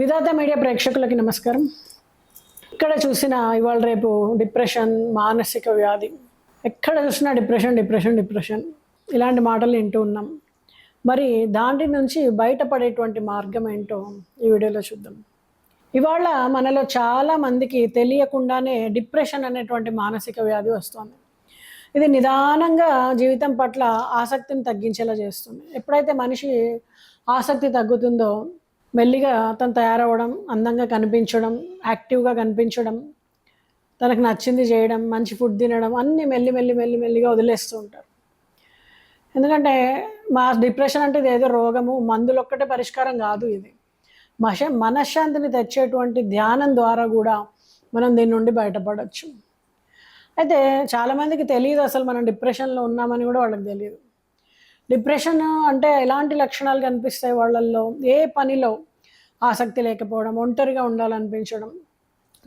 విధాత media ప్రేక్షకులకి నమస్కారం. ఇక్కడ చూసిన ఇవాళ రేపు డిప్రెషన్ మానసిక వ్యాధి. ఎక్కడ చూసినా డిప్రెషన్ డిప్రెషన్ డిప్రెషన్. ఇలాంటి మాటలు వింటూ ఉన్నాం. మరి దాంటి నుంచి బయటపడేటువంటి మార్గం ఏంటో ఈ వీడియోలో చూద్దాం. ఇవాళ మనలో చాలా మందికి తెలియకుండానే డిప్రెషన్ అనేటువంటి మానసిక వ్యాధి వస్తుంది. ఇది నిదానంగా జీవితం పట్ల ఆసక్తిని తగ్గించేలా చేస్తుంది. ఎప్పుడైతే మనిషి ఆసక్తి తగ్గుతుందో మెల్లిగా తను తయారవ్వడం అందంగా కనిపించడం యాక్టివ్గా కనిపించడం తనకు నచ్చింది చేయడం మంచి ఫుడ్ తినడం అన్నీ మెల్లి మెల్లి మెల్లి మెల్లిగా వదిలేస్తూ ఉంటారు. ఎందుకంటే మా డిప్రెషన్ అంటే ఇది ఏదో రోగము మందులు ఒక్కటే పరిష్కారం కాదు ఇది. మష మనశ్శాంతిని తెచ్చేటువంటి ధ్యానం ద్వారా కూడా మనం దీని నుండి బయటపడవచ్చు అయితే చాలామందికి తెలియదు అసలు మనం డిప్రెషన్లో ఉన్నామని కూడా వాళ్ళకి తెలియదు. డిప్రెషన్ అంటే ఎలాంటి లక్షణాలు కనిపిస్తాయి వాళ్ళల్లో? ఏ పనిలో ఆసక్తి లేకపోవడం ఒంటరిగా ఉండాలనిపించడం?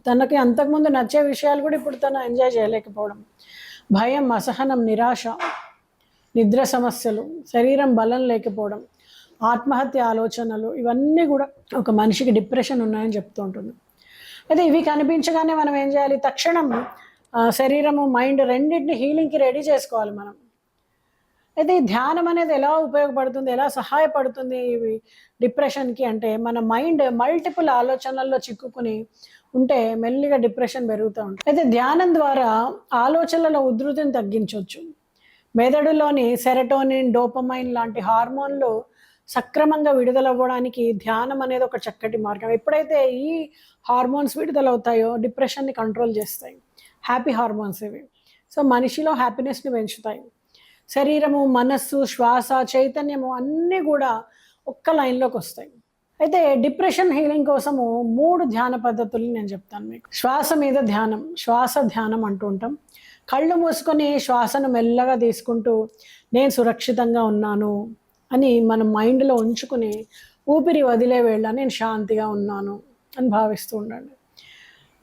తనకి అంతకుముందు నచ్చే విషయాలు కూడా ఇప్పుడు తను ఎంజాయ్ చేయలేకపోవడం. భయం అసహనం నిరాశ నిద్ర సమస్యలు శరీరం బలం లేకపోవడం ఆత్మహత్య ఆలోచనలు ఇవన్నీ కూడా ఒక మనిషికి డిప్రెషన్ ఉన్నాయని చెప్తూ ఉంటుంది. అయితే ఇవి కనిపించగానే మనం ఏం చేయాలి? తక్షణం శరీరము మైండ్ రెండింటిని హీలింగ్కి రెడీ చేసుకోవాలి మనం. అయితే ఈ ధ్యానం అనేది ఎలా ఉపయోగపడుతుంది ఎలా సహాయపడుతుంది ఇవి డిప్రెషన్కి అంటే మన మైండ్ మల్టిపుల్ ఆలోచనల్లో చిక్కుకుని ఉంటే మెల్లిగా డిప్రెషన్ పెరుగుతూ ఉంటుంది. అయితే ధ్యానం ద్వారా ఆలోచనల ఉధృతిని తగ్గించవచ్చు. మెదడులోని సెరటోనిన్ డోపమైన్ లాంటి హార్మోన్లు సక్రమంగా విడుదలవ్వడానికి ధ్యానం అనేది ఒక చక్కటి మార్గం. ఎప్పుడైతే ఈ హార్మోన్స్ విడుదలవుతాయో డిప్రెషన్ని కంట్రోల్ చేస్తాయి. హ్యాపీ హార్మోన్స్ ఇవి. సో మనిషిలో హ్యాపీనెస్ని పెంచుతాయి. శరీరము మనస్సు శ్వాస చైతన్యము అన్నీ కూడా ఒక్క లైన్లోకి వస్తాయి. అయితే డిప్రెషన్ హీలింగ్ కోసము మూడు ధ్యాన పద్ధతులు నేను చెప్తాను మీకు. శ్వాస మీద ధ్యానం శ్వాస ధ్యానం అంటూ ఉంటాం. కళ్ళు మూసుకొని శ్వాసను మెల్లగా తీసుకుంటూ నేను సురక్షితంగా ఉన్నాను అని మన మైండ్లో ఉంచుకుని ఊపిరి వదిలే వేళ నేను శాంతిగా ఉన్నాను అని భావిస్తూ ఉండండి.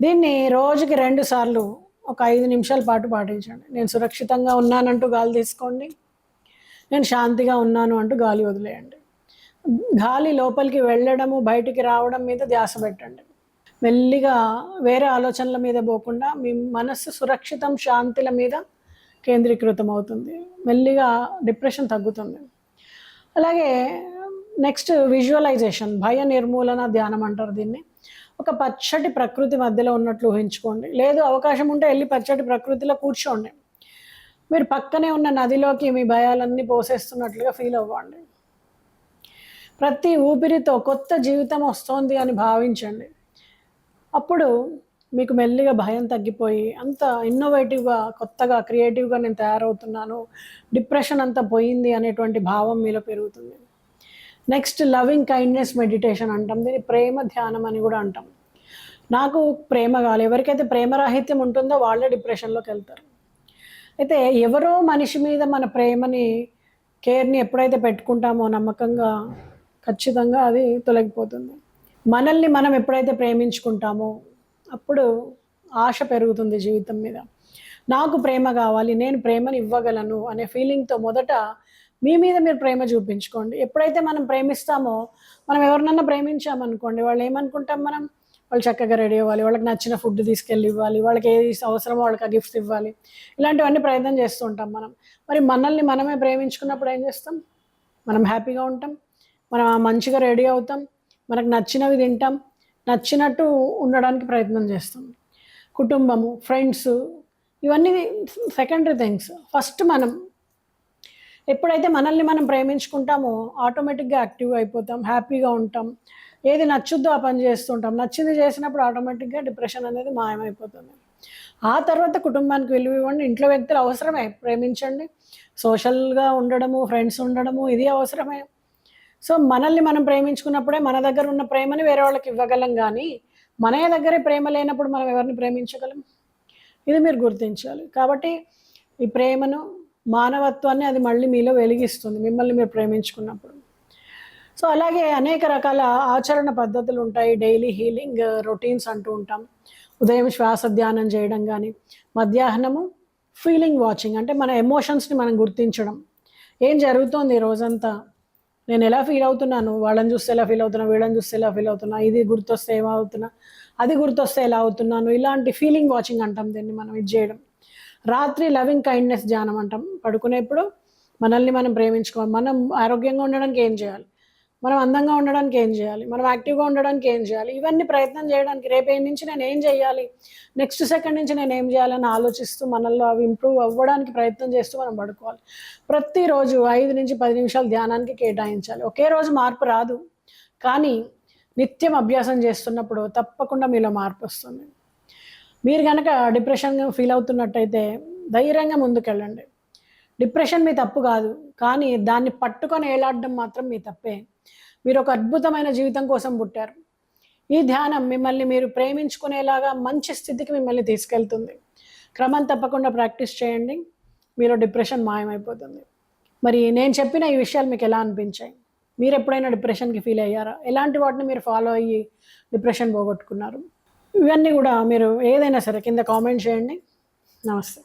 దీన్ని రోజుకి రెండు సార్లు ఒక ఐదు నిమిషాల పాటు పాటించండి. నేను సురక్షితంగా ఉన్నానంటూ గాలి తీసుకోండి. నేను శాంతిగా ఉన్నాను అంటూ గాలి వదిలేయండి. గాలి లోపలికి వెళ్ళడము బయటికి రావడం మీద ధ్యాస పెట్టండి. మెల్లిగా వేరే ఆలోచనల మీద పోకుండా మీ మనస్సు సురక్షితం శాంతిల మీద కేంద్రీకృతం అవుతుంది మెల్లిగా డిప్రెషన్ తగ్గుతుంది. అలాగే నెక్స్ట్ విజువలైజేషన్ భయ నిర్మూలన ధ్యానం అంటారు దీన్ని. ఒక పచ్చటి ప్రకృతి మధ్యలో ఉన్నట్లు ఊహించుకోండి. లేదు అవకాశం ఉంటే వెళ్ళి పచ్చటి ప్రకృతిలో కూర్చోండి. మీరు పక్కనే ఉన్న నదిలోకి మీ భయాలన్నీ పోసేస్తున్నట్లుగా ఫీల్ అవ్వండి. ప్రతి ఊపిరితో కొత్త జీవితం వస్తోంది అని భావించండి. అప్పుడు మీకు మెల్లిగా భయం తగ్గిపోయి అంత ఇన్నోవేటివ్గా కొత్తగా క్రియేటివ్గా నేను తయారవుతున్నాను డిప్రెషన్ అంతా పోయింది అనేటువంటి భావం మీలో పెరుగుతుంది. నెక్స్ట్ లవింగ్ కైండ్నెస్ మెడిటేషన్ అంటాం. దీన్ని ప్రేమ ధ్యానం అని కూడా అంటాం. నాకు ప్రేమ కావాలి. ఎవరికైతే ప్రేమరాహిత్యం ఉంటుందో వాళ్ళే డిప్రెషన్లోకి వెళ్తారు. అయితే ఎవరో మనిషి మీద మన ప్రేమని కేర్ని ఎప్పుడైతే పెట్టుకుంటామో నమ్మకంగా ఖచ్చితంగా అది తొలగిపోతుంది. మనల్ని మనం ఎప్పుడైతే ప్రేమించుకుంటామో అప్పుడు ఆశ పెరుగుతుంది జీవితం మీద. నాకు ప్రేమ కావాలి నేను ప్రేమని ఇవ్వగలను అనే ఫీలింగ్తో మొదట మీ మీద మీరు ప్రేమ చూపించుకోండి. ఎప్పుడైతే మనం ప్రేమిస్తామో మనం ఎవరినన్నా ప్రేమించామనుకోండి వాళ్ళు ఏమనుకుంటాం మనం? వాళ్ళు చక్కగా రెడీ అవ్వాలి వాళ్ళకి నచ్చిన ఫుడ్ తీసుకెళ్ళి ఇవ్వాలి వాళ్ళకి ఏది అవసరమో వాళ్ళకి ఆ గిఫ్ట్స్ ఇవ్వాలి. ఇలాంటివన్నీ ప్రయత్నం చేస్తూ ఉంటాం మనం. మరి మనల్ని మనమే ప్రేమించుకున్నప్పుడు ఏం చేస్తాం? మనం హ్యాపీగా ఉంటాం మనం ఆ మంచిగా రెడీ అవుతాం మనకు నచ్చినవి తింటాం నచ్చినట్టు ఉండడానికి ప్రయత్నం చేస్తాం. కుటుంబము ఫ్రెండ్స్ ఇవన్నీ సెకండరీ థింగ్స్ ఫస్ట్ మనం ఎప్పుడైతే మనల్ని మనం ప్రేమించుకుంటామో ఆటోమేటిక్గా యాక్టివ్గా అయిపోతాం హ్యాపీగా ఉంటాం. ఏది నచ్చుద్దో ఆ పని చేస్తుంటాం. నచ్చింది చేసినప్పుడు ఆటోమేటిక్గా డిప్రెషన్ అనేది మాయమైపోతుంది. ఆ తర్వాత కుటుంబానికి విలువ ఇవ్వండి. ఇంట్లో వ్యక్తులు అవసరమే. ప్రేమించండి. సోషల్గా ఉండడము ఫ్రెండ్స్ ఉండడము ఇది అవసరమే. సో మనల్ని మనం ప్రేమించుకున్నప్పుడే మన దగ్గర ఉన్న ప్రేమని వేరే వాళ్ళకి ఇవ్వగలం కానీ మన దగ్గరే ప్రేమ లేనప్పుడు మనం ఎవరిని ప్రేమించగలం? ఇది మీరు గుర్తించాలి. కాబట్టి ఈ ప్రేమను మానవత్వాన్ని అది మళ్ళీ మీలో వెలిగిస్తుంది మిమ్మల్ని మీరు ప్రేమించుకున్నప్పుడు. సో అలాగే అనేక రకాల ఆచరణ పద్ధతులు ఉంటాయి. డైలీ హీలింగ్ రొటీన్స్ అంటూ ఉంటాం. ఉదయం శ్వాస ధ్యానం చేయడం కానీ మధ్యాహ్నము ఫీలింగ్ వాచింగ్ అంటే మన ఎమోషన్స్ని మనం గుర్తించడం. ఏం జరుగుతోంది ఈ రోజంతా? నేను ఎలా ఫీల్ అవుతున్నాను? వాళ్ళని చూస్తే ఎలా ఫీల్ అవుతున్నా? వీళ్ళని చూస్తే ఎలా ఫీల్ అవుతున్నా? ఇది గుర్తొస్తే ఏమవుతున్నా? అది గుర్తొస్తే ఎలా అవుతున్నాను? ఇలాంటి ఫీలింగ్ వాచింగ్ అంటాం దీన్ని మనం ఇది చేయడం. రాత్రి లవింగ్ కైండ్నెస్ ధ్యానం అంటాం. పడుకునేప్పుడు మనల్ని మనం ప్రేమించుకోవాలి. మనం ఆరోగ్యంగా ఉండడానికి ఏం చేయాలి? మనం అందంగా ఉండడానికి ఏం చేయాలి? మనం యాక్టివ్గా ఉండడానికి ఏం చేయాలి? ఇవన్నీ ప్రయత్నం చేయడానికి రేపే నుంచి నేను ఏం చేయాలి? నెక్స్ట్ సెకండ్ నుంచి నేను ఏం చేయాలని ఆలోచిస్తూ మనల్లో అవి ఇంప్రూవ్ అవ్వడానికి ప్రయత్నం చేస్తూ మనం పడుకోవాలి. ప్రతిరోజు ఐదు నుంచి పది నిమిషాలు ధ్యానానికి కేటాయించాలి. ఒకే రోజు మార్పు రాదు. కానీ నిత్యం అభ్యాసం చేస్తున్నప్పుడు తప్పకుండా మీలో మార్పు వస్తుంది. మీరు కనుక డిప్రెషన్ ఫీల్ అవుతున్నట్టయితే ధైర్యంగా ముందుకెళ్ళండి. డిప్రెషన్ మీ తప్పు కాదు కానీ దాన్ని పట్టుకొని ఏలాడడం మాత్రం మీ తప్పే. మీరు ఒక అద్భుతమైన జీవితం కోసం పుట్టారు. ఈ ధ్యానం మిమ్మల్ని మీరు ప్రేమించుకునేలాగా మంచి స్థితికి మిమ్మల్ని తీసుకెళ్తుంది. క్రమం తప్పకుండా ప్రాక్టీస్ చేయండి మీరు డిప్రెషన్ మాయమైపోతుంది. మరి నేను చెప్పిన ఈ విషయాలు మీకు ఎలా అనిపించాయి? మీరు ఎప్పుడైనా డిప్రెషన్కి ఫీల్ అయ్యారా? ఎలాంటి వాటిని మీరు ఫాలో అయ్యి డిప్రెషన్ పోగొట్టుకున్నారు? ఇవన్నీ కూడా మీరు ఏదైనా సరే కింద కామెంట్ చేయండి. నమస్తే.